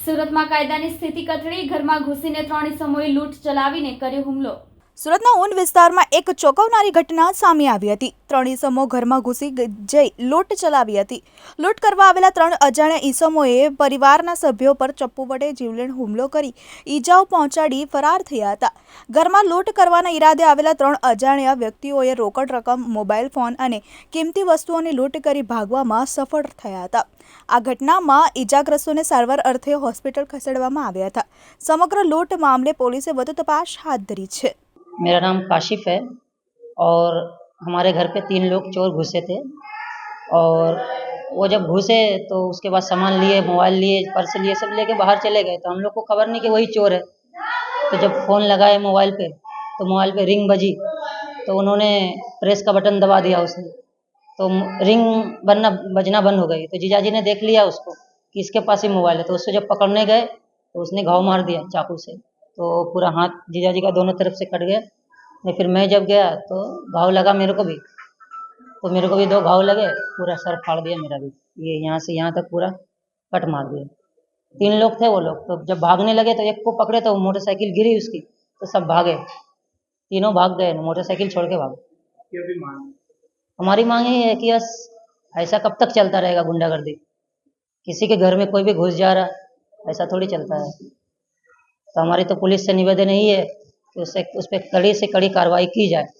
સુરતમાં કાયદાની સ્થિતિ કથળી ઘરમાં ઘૂસીને ત્રણ ઇસમોએ લૂંટ ચલાવીને કર્યો હુમલો. સુરતના ઊન વિસ્તારમાં એક ચોંકાવનારી ઘટના સામે આવી હતી. ત્રણ ઈસમો ઘરમાં ઘૂસી જઈ લૂંટ ચલાવી હતી. લૂંટ કરવા આવેલા ત્રણ અજાણ્યા ઈસમોએ પરિવારના સભ્યો પર ચપ્પુ વડે જીવલેણ હુમલો કરી ઈજાઓ પહોંચાડી ફરાર થયા હતા. ઘરમાં લૂંટ કરવાના ઈરાદે આવેલા ત્રણ અજાણ્યા વ્યક્તિઓએ રોકડ રકમ, મોબાઈલ ફોન અને કિંમતી વસ્તુઓની લૂંટ કરી ભાગવામાં સફળ થયા હતા. આ ઘટનામાં ઈજાગ્રસ્તોને સારવાર અર્થે હોસ્પિટલ ખસેડવામાં આવ્યા હતા. સમગ્ર લૂંટ મામલે પોલીસે વધુ તપાસ હાથ ધરી છે. मेरा नाम काशिफ है और हमारे घर पे तीन लोग चोर घुसे थे और वो जब घुसे तो उसके बाद सामान लिए, मोबाइल लिए, पर्स लिए, सब लेके बाहर चले गए। तो हम लोग को खबर नहीं कि वही चोर है। तो जब फ़ोन लगाए मोबाइल पे तो मोबाइल पे रिंग बजी। तो उन्होंने प्रेस का बटन दबा दिया उसने। तो रिंग बनना, बजना बंद हो गई। तो जीजाजी ने देख लिया उसको कि इसके पास ही मोबाइल है। तो उसको जब पकड़ने गए तो उसने घाव मार दिया चाकू से। तो पूरा हाथ जीजाजी का दोनों तरफ़ से कट गया। नहीं फिर मैं जब गया तो घाव लगा मेरे को भी। तो मेरे को भी दो घाव लगे पूरा सर फाड़ दिया मेरा भी। ये यहाँ से यहाँ तक पूरा कट मार दिया। तीन लोग थे वो लोग। तो जब भागने लगे तो एक को पकड़े तो मोटरसाइकिल गिरी उसकी। तो सब भागे। तीनों भाग गए मोटरसाइकिल छोड़ के भागे। हमारी मांग यही है कि बस ऐसा कब तक चलता रहेगा गुंडागर्दी? किसी के घर में कोई भी घुस जा रहा ऐसा थोड़ी चलता है। तो हमारी तो पुलिस से निवेदन यही है कि उससे उस पर कड़ी से कड़ी कार्रवाई की जाए।